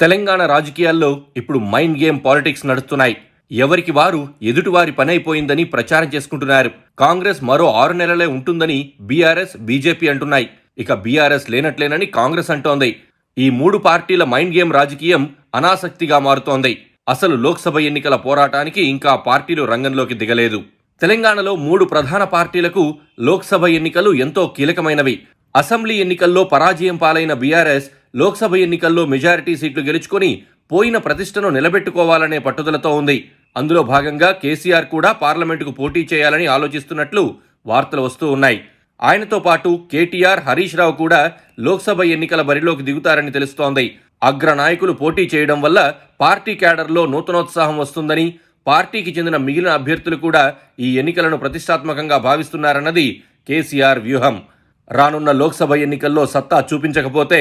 తెలంగాణ రాజకీయాల్లో ఇప్పుడు mind game politics నడుస్తున్నాయి. ఎవరికి వారు ఎదుటివారి పని అయిపోయిందని ప్రచారం చేసుకుంటున్నారు. కాంగ్రెస్ మరో ఆరు నెలలే ఉంటుందని బీఆర్ఎస్ బీజేపీ అంటున్నాయి. ఇక బీఆర్ఎస్ లేనట్లేనని కాంగ్రెస్ అంటోంది. ఈ మూడు పార్టీల మైండ్ గేమ్ రాజకీయం అనాసక్తిగా మారుతోంది. అసలు లోక్సభ ఎన్నికల పోరాటానికి ఇంకా పార్టీలు రంగంలోకి దిగలేదు. తెలంగాణలో మూడు ప్రధాన పార్టీలకు లోక్సభ ఎన్నికలు ఎంతో కీలకమైనవి. అసెంబ్లీ ఎన్నికల్లో పరాజయం పాలైన బీఆర్ఎస్ లోక్సభ ఎన్నికల్లో మెజారిటీ సీట్లు గెలుచుకొని పోయిన ప్రతిష్టను నిలబెట్టుకోవాలనే పట్టుదలతో ఉంది. అందులో భాగంగా కేసీఆర్ కూడా పార్లమెంటుకు పోటీ చేయాలని ఆలోచిస్తున్నట్లు వార్తలు వస్తూ ఉన్నాయి. ఆయనతో పాటు కేటీఆర్ హరీష్ రావు కూడా లోక్సభ ఎన్నికల బరిలోకి దిగుతారని తెలుస్తోంది. అగ్ర నాయకులు పోటీ చేయడం వల్ల పార్టీ క్యాడర్లో నూతనోత్సాహం వస్తుందని పార్టీకి చెందిన మిగిలిన అభ్యర్థులు కూడా ఈ ఎన్నికలను ప్రతిష్టాత్మకంగా భావిస్తున్నారన్నది కేసీఆర్ వ్యూహం. రానున్న లోక్సభ ఎన్నికల్లో సత్తా చూపించకపోతే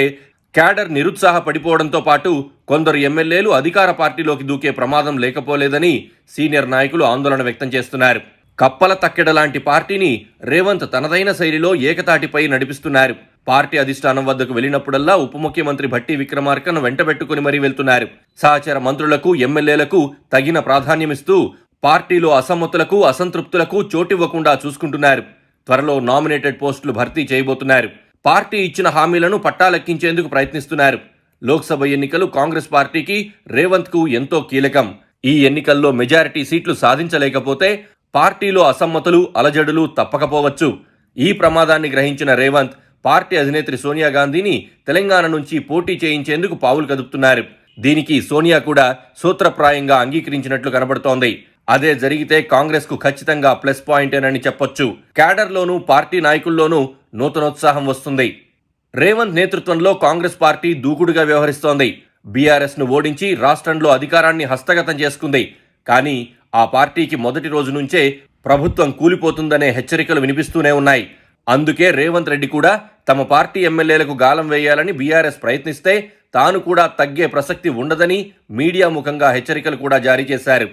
క్యాడర్ నిరుత్సాహపడిపోవడంతో పాటు కొందరు ఎమ్మెల్యేలు అధికార పార్టీలోకి దూకే ప్రమాదం లేకపోలేదని సీనియర్ నాయకులు ఆందోళన వ్యక్తం చేస్తున్నారు. కప్పల తక్కెడ లాంటి పార్టీని రేవంత్ తనదైన శైలిలో ఏకతాటిపై నడిపిస్తున్నారు. పార్టీ అధిష్టానం వద్దకు వెళ్ళినప్పుడల్లా ఉప ముఖ్యమంత్రి భట్టి విక్రమార్కను వెంటబెట్టుకుని మరీ వెళ్తున్నారు. సహచర మంత్రులకు ఎమ్మెల్యేలకు తగిన ప్రాధాన్యమిస్తూ పార్టీలో అసమ్మతులకు అసంతృప్తులకు చోటివ్వకుండా చూసుకుంటున్నారు. త్వరలో నామినేటెడ్ పోస్టులు భర్తీ చేయబోతున్నారు. పార్టీ ఇచ్చిన హామీలను పట్టాలెక్కించేందుకు ప్రయత్నిస్తున్నారు. లోక్సభ ఎన్నికలు కాంగ్రెస్ పార్టీకి రేవంత్కు ఎంతో కీలకం. ఈ ఎన్నికల్లో మెజారిటీ సీట్లు సాధించలేకపోతే పార్టీలో అసమ్మతులు అలజడులు తప్పకపోవచ్చు. ఈ ప్రమాదాన్ని గ్రహించిన రేవంత్ పార్టీ అధినేత్రి సోనియా గాంధీని తెలంగాణ నుంచి పోటీ చేయించేందుకు పావులు కదుపుతున్నారు. దీనికి సోనియా కూడా సూత్రప్రాయంగా అంగీకరించినట్లు కనబడుతోంది. అదే జరిగితే కాంగ్రెస్కు ఖచ్చితంగా ప్లస్ పాయింటేనని చెప్పొచ్చు. క్యాడర్లోనూ పార్టీ నాయకుల్లోనూ నూతనోత్సాహం వస్తుంది. రేవంత్ నేతృత్వంలో కాంగ్రెస్ పార్టీ దూకుడుగా వ్యవహరిస్తోంది. బీఆర్ఎస్ను ఓడించి రాష్ట్రంలో అధికారాన్ని హస్తగతం చేసుకుంది. కానీ ఆ పార్టీకి మొదటి రోజు నుంచే ప్రభుత్వం కూలిపోతుందనే హెచ్చరికలు వినిపిస్తూనే ఉన్నాయి. అందుకే రేవంత్ రెడ్డి కూడా తమ పార్టీ ఎమ్మెల్యేలకు గాలం వేయాలని బీఆర్ఎస్ ప్రయత్నిస్తే తాను కూడా తగ్గే ప్రసక్తి ఉండదని మీడియా ముఖంగా హెచ్చరికలు కూడా జారీ చేశారు.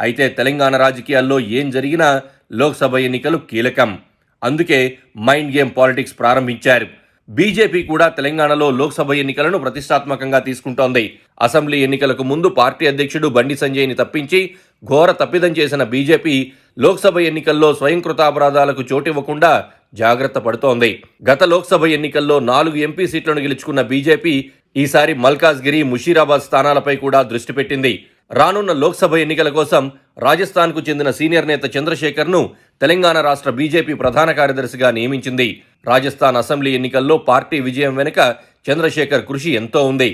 అయితే తెలంగాణ రాజకీయాల్లో ఏం జరిగినా లోక్సభ ఎన్నికలు కీలకం. అందుకే మైండ్ గేమ్ పాలిటిక్స్ ప్రారంభించారు. బీజేపీ కూడా తెలంగాణలో లోక్సభ ఎన్నికలను ప్రతిష్టాత్మకంగా తీసుకుంటోంది. అసెంబ్లీ ఎన్నికలకు ముందు పార్టీ అధ్యక్షుడు బండి సంజయ్ని తప్పించి ఘోర తప్పిదం చేసిన బీజేపీ లోక్సభ ఎన్నికల్లో స్వయంకృతాపరాధాలకు చోటివ్వకుండా జాగ్రత్త పడుతోంది. గత లోక్సభ ఎన్నికల్లో నాలుగు ఎంపీ సీట్లను గెలుచుకున్న బీజేపీ ఈసారి మల్కాజ్గిరి ముషీరాబాద్ స్థానాలపై కూడా దృష్టి పెట్టింది. రానున్న లోక్సభ ఎన్నికల కోసం రాజస్థాన్కు చెందిన సీనియర్ నేత చంద్రశేఖర్ను తెలంగాణ రాష్ట్ర బీజేపీ ప్రధాన కార్యదర్శిగా నియమించింది. రాజస్థాన్ అసెంబ్లీ ఎన్నికల్లో పార్టీ విజయం వెనుక చంద్రశేఖర్ కృషి ఎంతో ఉంది.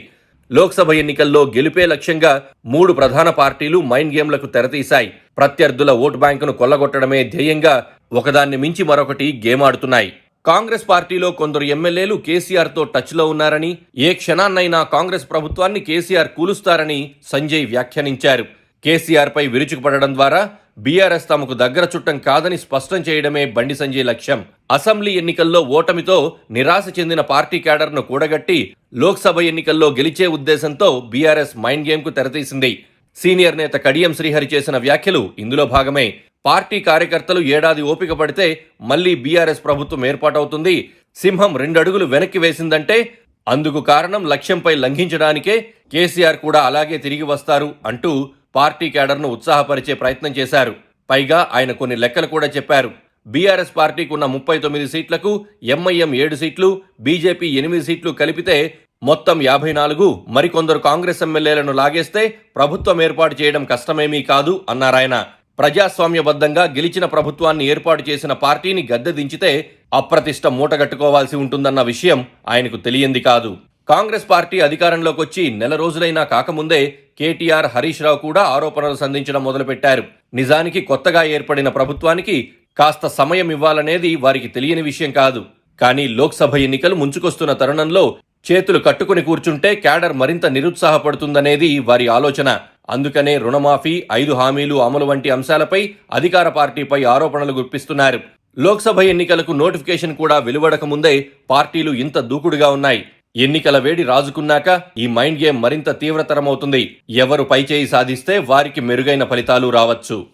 లోక్సభ ఎన్నికల్లో గెలుపే లక్ష్యంగా మూడు ప్రధాన పార్టీలు మైండ్ గేమ్లకు తెరతీశాయి. ప్రత్యర్థుల ఓటు బ్యాంకును కొల్లగొట్టడమే ధ్యేయంగా ఒకదాన్ని మించి మరొకటి గేమ్ ఆడుతున్నాయి కాంగ్రెస్ పార్టీలో కొందరు ఎమ్మెల్యేలు కేసీఆర్తో టచ్లో ఉన్నారని ఏ క్షణాన్నైనా కాంగ్రెస్ ప్రభుత్వాన్ని కేసీఆర్ కూలుస్తారని సంజయ్ వ్యాఖ్యానించారు. కేసీఆర్ పై విరుచుకుపడడం ద్వారా బీఆర్ఎస్ తమకు దగ్గర చుట్టం కాదని స్పష్టం చేయడమే బండి సంజయ్ లక్ష్యం. అసెంబ్లీ ఎన్నికల్లో ఓటమితో నిరాశ చెందిన పార్టీ క్యాడర్ను కూడగట్టి లోక్సభ ఎన్నికల్లో గెలిచే ఉద్దేశంతో బీఆర్ఎస్ మైండ్ గేమ్కు తెరతీసింది. సీనియర్ నేత కడియం శ్రీహరి చేసిన వ్యాఖ్యలు ఇందులో భాగమే. పార్టీ కార్యకర్తలు ఏడాది ఓపిక పడితే మళ్ళీ బీఆర్ఎస్ ప్రభుత్వం ఏర్పాటవుతుంది. సింహం రెండడుగులు వెనక్కి వేసిందంటే అందుకు కారణం లక్ష్యంపై లంఘించడానికే కేసీఆర్ కూడా అలాగే తిరిగి వస్తారు అంటూ పార్టీ క్యాడర్ను ఉత్సాహపరిచే ప్రయత్నం చేశారు. పైగా ఆయన కొన్ని లెక్కలు కూడా చెప్పారు. బీఆర్ఎస్ పార్టీకి ఉన్న ముప్పై తొమ్మిది సీట్లకు ఎంఐఎం ఏడు సీట్లు బీజేపీ ఎనిమిది సీట్లు కలిపితే మొత్తం యాభై నాలుగు. మరికొందరు కాంగ్రెస్ ఎమ్మెల్యేలను లాగేస్తే ప్రభుత్వం ఏర్పాటు చేయడం కష్టమేమీ కాదు అన్నారాయన. ప్రజాస్వామ్యబద్ధంగా గెలిచిన ప్రభుత్వాన్ని ఏర్పాటు చేసిన పార్టీని గద్దెదించితే అప్రతిష్ట మూటగట్టుకోవాల్సి ఉంటుందన్న విషయం ఆయనకు తెలియంది కాదు. కాంగ్రెస్ పార్టీ అధికారంలోకి వచ్చి నెల రోజులైనా కాకముందే కేటీఆర్ హరీష్ రావు కూడా ఆరోపణలు సంధించడం మొదలుపెట్టారు. నిజానికి కొత్తగా ఏర్పడిన ప్రభుత్వానికి కాస్త సమయం ఇవ్వాలనేది వారికి తెలియని విషయం కాదు. కానీ లోక్సభ ఎన్నికలు ముంచుకొస్తున్న తరుణంలో చేతులు కట్టుకుని కూర్చుంటే క్యాడర్ మరింత నిరుత్సాహపడుతుందనేది వారి ఆలోచన. అందుకనే రుణమాఫీ ఐదు హామీలు అమలు వంటి అంశాలపై అధికార పార్టీపై ఆరోపణలు గుప్పిస్తున్నారు. లోక్సభ ఎన్నికలకు నోటిఫికేషన్ కూడా వెలువడక ముందే పార్టీలు ఇంత దూకుడుగా ఉన్నాయి. ఎన్నికల వేడి రాజుకున్నాక ఈ మైండ్ గేమ్ మరింత తీవ్రతరమవుతుంది. ఎవరు పైచేయి సాధిస్తే వారికి మెరుగైన ఫలితాలు రావచ్చు.